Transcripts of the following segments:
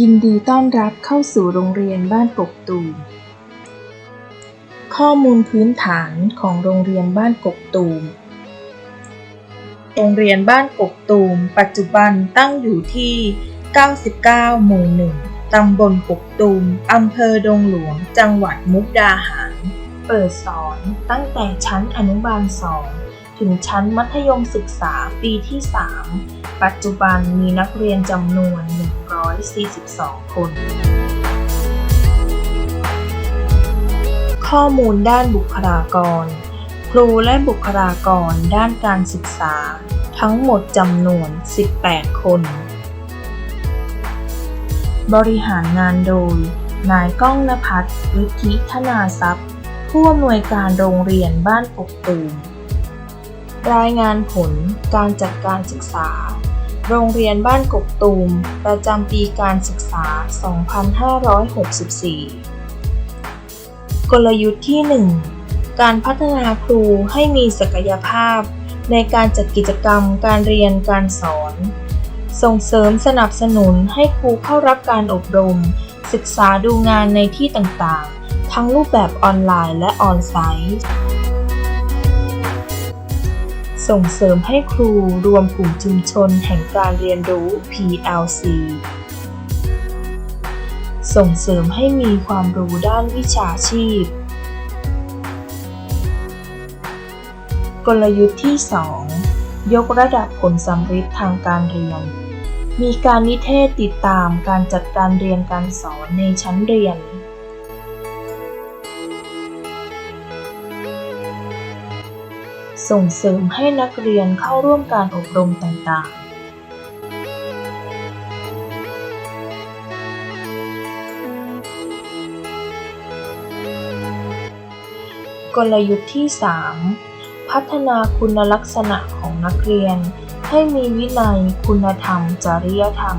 ยินดีต้อนรับเข้าสู่โรงเรียนบ้านกกตูม ข้อมูลพื้นฐานของโรงเรียนบ้านกกตูม โรงเรียนบ้านกกตูม ปัจจุบันตั้งอยู่ที่ 99 หมู่หนึ่งตำบลกกตูม อำเภอดงหลวง จังหวัดมุกดาหาร เปิดสอนตั้งแต่ชั้นอนุบาล 2 ถึงชั้นมัธยมศึกษาปีที่ 3 ปัจจุบันมีนักเรียนจำนวน 142 คน ข้อมูลด้านบุคลากร ครูและบุคลากรด้านการศึกษา ทั้งหมดจำนวน 18 คน บริหารงานโดย นายก้องนภัทรฤทธิธนาทรัพย์ผู้อำนวยการโรงเรียนบ้านปกตูม รายงานผลการจัดการศึกษา โรงเรียนบ้านกกตูม ประจำปีการศึกษา 2564 กลยุทธ์ที่ 1 การพัฒนาครูให้มีศักยภาพ ในการจัดกิจกรรมการเรียนการสอน ส่งเสริมสนับสนุนให้ครูเข้ารับการอบรม ศึกษาดูงานในที่ต่างๆ ทั้งรูปแบบออนไลน์และออนไซต์ ส่งเสริมให้ครูรวมกลุ่มชุมชนแห่งการเรียนรู้ PLC ส่งเสริมให้มีความรู้ด้านวิชาชีพ กลยุทธ์ที่ 2 ยกระดับผลสำเร็จทางการเรียน มีการนิเทศติดตามการจัดการเรียนการสอนในชั้นเรียน ส่งเสริมให้นักเรียนเข้าร่วมการอบรมต่าง ๆกลยุทธ์ที่ 3 พัฒนาคุณลักษณะของนักเรียน ให้มีวินัย คุณธรรม จริยธรรม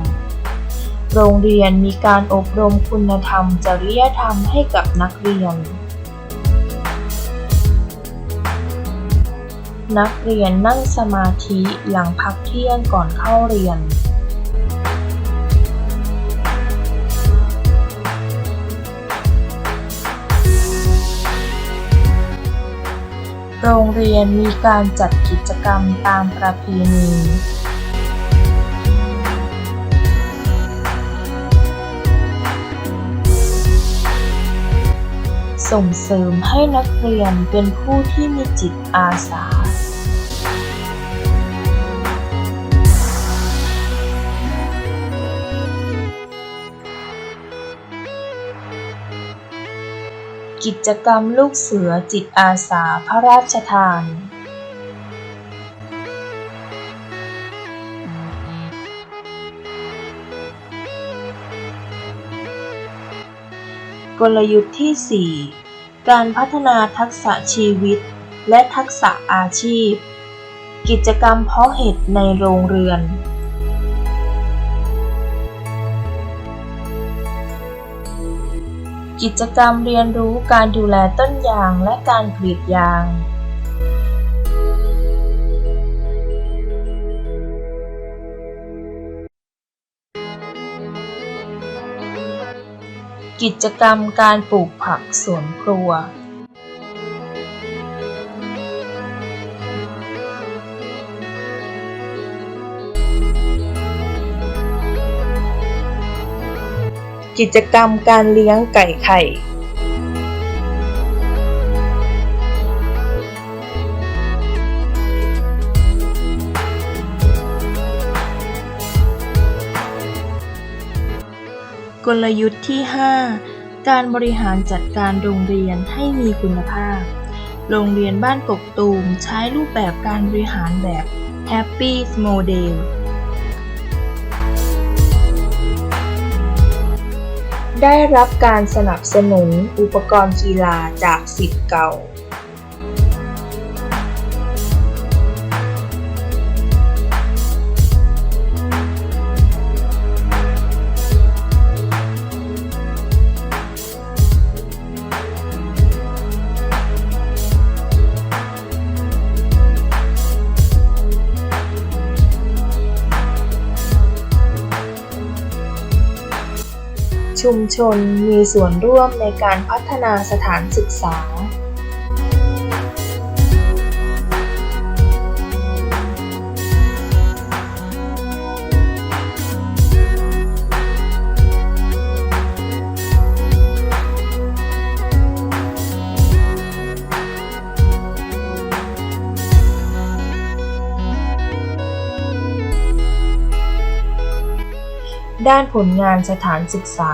โรงเรียนมีการอบรมคุณธรรม จริยธรรมให้กับนักเรียน นักเรียนนั่งสมาธิหลังพักเที่ยงก่อนเข้าเรียนโรงเรียนมีการจัดกิจกรรมตามประเพณี ส่งเสริมให้นักเรียนเป็นผู้ที่มีจิตอาสา กิจกรรมลูกเสือจิตอาสาพระราชทานกลยุทธ์ที่ 4 การพัฒนาทักษะชีวิต และทักษะอาชีพ กิจกรรมเพาะเห็ดในโรงเรือน กิจกรรมเรียนรู้การดูแลต้นยางและการกรีดยาง กิจกรรมการปลูกผักสวนครัวกิจกรรมการเลี้ยงไก่ไข่ กลยุทธ์ที่ 5 การบริหารจัดการโรงเรียนให้มีคุณภาพ โรงเรียนบ้านกกตูมใช้รูปแบบการบริหารแบบ Happy Model ได้รับการสนับสนุนอุปกรณ์กีฬาจากสิทธิ์เก่า ชุมชนมีส่วนร่วมในการพัฒนาสถานศึกษา ด้านผลงานสถานศึกษา